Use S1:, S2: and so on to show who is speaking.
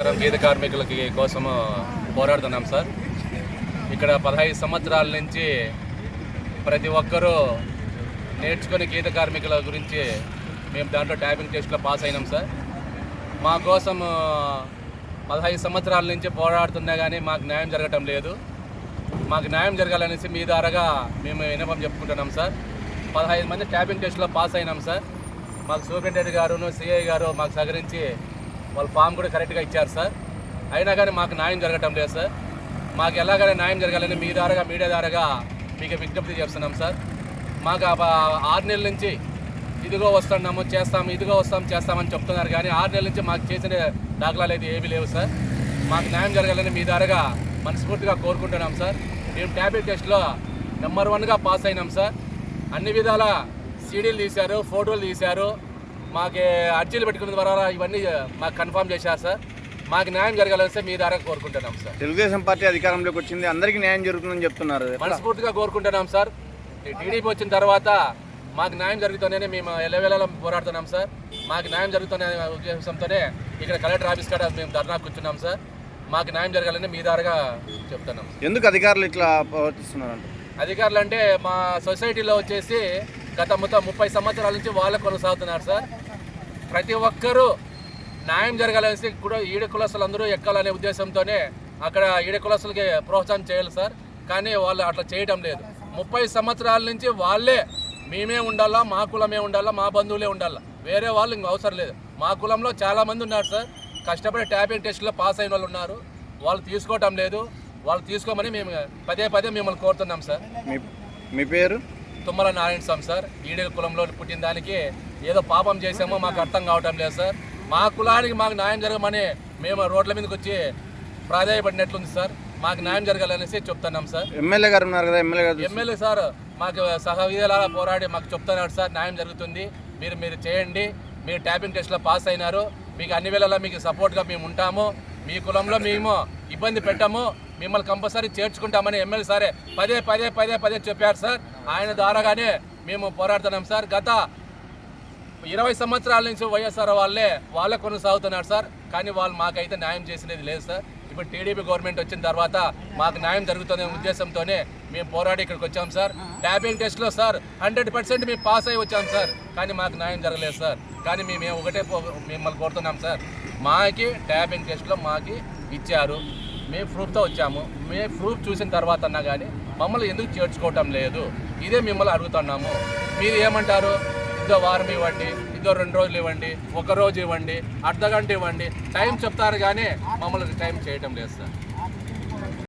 S1: గీత కార్మికులకి కోసం పోరాడుతున్నాం సార్. ఇక్కడ పదహైదు సంవత్సరాల నుంచి ప్రతి ఒక్కరూ నేర్చుకుని గీత కార్మికుల గురించి మేము దాంట్లో ట్యాపింగ్ టెస్ట్లో పాస్ అయినాం సార్. మా కోసం పదహైదు సంవత్సరాల నుంచి పోరాడుతున్నా కానీ మాకు న్యాయం జరగటం లేదు. మాకు న్యాయం జరగాలనేసి మీ ద్వారాగా మేము వినపం చెప్పుకుంటున్నాం సార్. పదహైదు మంది ట్యాపింగ్ టెస్ట్లో పాస్ అయినాం సార్. మాకు సూపరింటెండెంట్ గారును సిఐ గారు మాకు సహకరించి వాళ్ళ ఫామ్ కూడా కరెక్ట్గా ఇచ్చారు సార్. అయినా కానీ మాకు న్యాయం జరగటం లేదు సార్. మాకు ఎలాగైనా న్యాయం జరగాలని మీ ద్వారాగా మీడియా ద్వారాగా మీకు విజ్ఞప్తి చేస్తున్నాం సార్. మాకు ఆ ఆరు నెలల నుంచి ఇదిగో వస్తున్నాము చేస్తాము ఇదిగో వస్తాం చేస్తామని చెప్తున్నారు కానీ ఆరు నెలల నుంచి మాకు చేసిన దాఖలాలు అయితే ఏమీ లేవు సార్. మాకు న్యాయం జరగాలని మీ ద్వారాగా మనస్ఫూర్తిగా కోరుకుంటున్నాం సార్. మేము ట్యాబ్లెట్ టెస్ట్లో నెంబర్ వన్గా పాస్ అయినాం సార్. అన్ని విధాల సీడీలు తీశారు ఫోటోలు తీశారు. మాకు అర్జీలు పెట్టుకున్న ద్వారా ఇవన్నీ మాకు కన్ఫర్మ్ చేశారు సార్. మాకు న్యాయం జరగాలని సార్ మీ ద్వారా కోరుకుంటున్నాం సార్.
S2: తెలుగుదేశం పార్టీ అధికారంలోకి వచ్చింది. అందరికీ న్యాయం జరుగుతుందని చెప్తున్నారు.
S1: మనస్ఫూర్తిగా కోరుకుంటున్నాం సార్. టీడీపీ వచ్చిన తర్వాత మాకు న్యాయం జరుగుతుందనే మేము ఎల్లవేళలా పోరాడుతున్నాం సార్. మాకు న్యాయం జరుగుతున్న ఉద్దేశంతోనే ఇక్కడ కలెక్టర్ ఆఫీస్ కాడ మేము ధర్నా కూర్చున్నాం సార్. మాకు న్యాయం జరగాలని మీ దారుగా చెప్తున్నాం
S2: ఎందుకు అధికారులు ఇట్లా ప్రవర్తిస్తున్నారంట?
S1: అధికారులు అంటే మా సొసైటీలో వచ్చేసి గత మొత్తం ముప్పై సంవత్సరాల నుంచి వాళ్ళే కొనసాగుతున్నారు సార్. ప్రతి ఒక్కరూ న్యాయం జరగాలనేసి కూడా ఈడ కులస్తులు అందరూ ఎక్కాలనే ఉద్దేశంతోనే అక్కడ ఈడ కులస్తులకి ప్రోత్సాహం చేయాలి సార్. కానీ వాళ్ళు అట్లా చేయటం లేదు. ముప్పై సంవత్సరాల నుంచి వాళ్ళే మేమే ఉండాలా మా కులమే ఉండాలా మా బంధువులే ఉండాలా. వేరే వాళ్ళు ఇంక అవసరం లేదు. మా కులంలో చాలామంది ఉన్నారు సార్. కష్టపడి ట్యాపింగ్ టెస్ట్లో పాస్ అయిన వాళ్ళు ఉన్నారు. వాళ్ళు తీసుకోవటం లేదు. వాళ్ళు తీసుకోమని మేము పదే పదే మిమ్మల్ని కోరుతున్నాం సార్.
S2: మీ పేరు?
S1: తుమ్మల నారాయణ స్వామి సార్ ఈడెల కులంలో పుట్టిన దానికి ఏదో పాపం చేసామో మాకు అర్థం కావటం లేదు సార్. మా కులానికి మాకు న్యాయం జరగమని మేము రోడ్ల మీదకి వచ్చి ప్రాధాయపడినట్లుంది సార్. మాకు న్యాయం జరగాలనేసి చెప్తున్నాం సార్.
S2: ఎమ్మెల్యే గారు ఉన్నారు కదా ఎమ్మెల్యే గారు
S1: ఎమ్మెల్యే సార్ మాకు సహవిధాలా పోరాడి మాకు చెప్తున్నాడు సార్ న్యాయం జరుగుతుంది. మీరు మీరు చేయండి. మీరు ట్యాపింగ్ టెస్ట్లో పాస్ అయినారు. మీకు అన్ని వేళలా మీకు సపోర్ట్గా మేము ఉంటాము. మీ కులంలో మేము ఇబ్బంది పెట్టాము. మిమ్మల్ని కంపల్సరీ చేర్చుకుంటామని ఎమ్మెల్యే సారే పదే పదే పదే పదే చెప్పారు సార్. ఆయన ద్వారాగానే మేము పోరాడుతున్నాం సార్. గత ఇరవై సంవత్సరాల నుంచి వైఎస్ఆర్ వాళ్ళే వాళ్ళే కొనసాగుతున్నారు సార్. కానీ వాళ్ళు మాకైతే న్యాయం చేసినది లేదు సార్. ఇప్పుడు టీడీపీ గవర్నమెంట్ వచ్చిన తర్వాత మాకు న్యాయం జరుగుతుందనే ఉద్దేశంతోనే మేము పోరాడి ఇక్కడికి వచ్చాం సార్. ట్యాపింగ్ టెస్ట్లో సార్ హండ్రెడ్ పర్సెంట్ మేము పాస్ అయి వచ్చాం సార్. కానీ మాకు న్యాయం జరగలేదు సార్. కానీ మేము ఒకటే మిమ్మల్ని కోరుతున్నాం సార్. మాకి ట్యాపింగ్ టెస్ట్లో మాకి ఇచ్చారు. మేము ప్రూఫ్తో వచ్చాము. మేము ప్రూఫ్ చూసిన తర్వాత అన్నా కానీ మమ్మల్ని ఎందుకు చేర్చుకోవటం లేదు? ఇదే మిమ్మల్ని అడుగుతున్నాము. మీరు ఏమంటారు? ఇదో వారం ఇవ్వండి ఇదో రెండు రోజులు ఇవ్వండి ఒక రోజు ఇవ్వండి అర్ధ గంట ఇవ్వండి టైం చెప్తారు కానీ మమ్మల్ని టైం చేయటం లేదు సార్.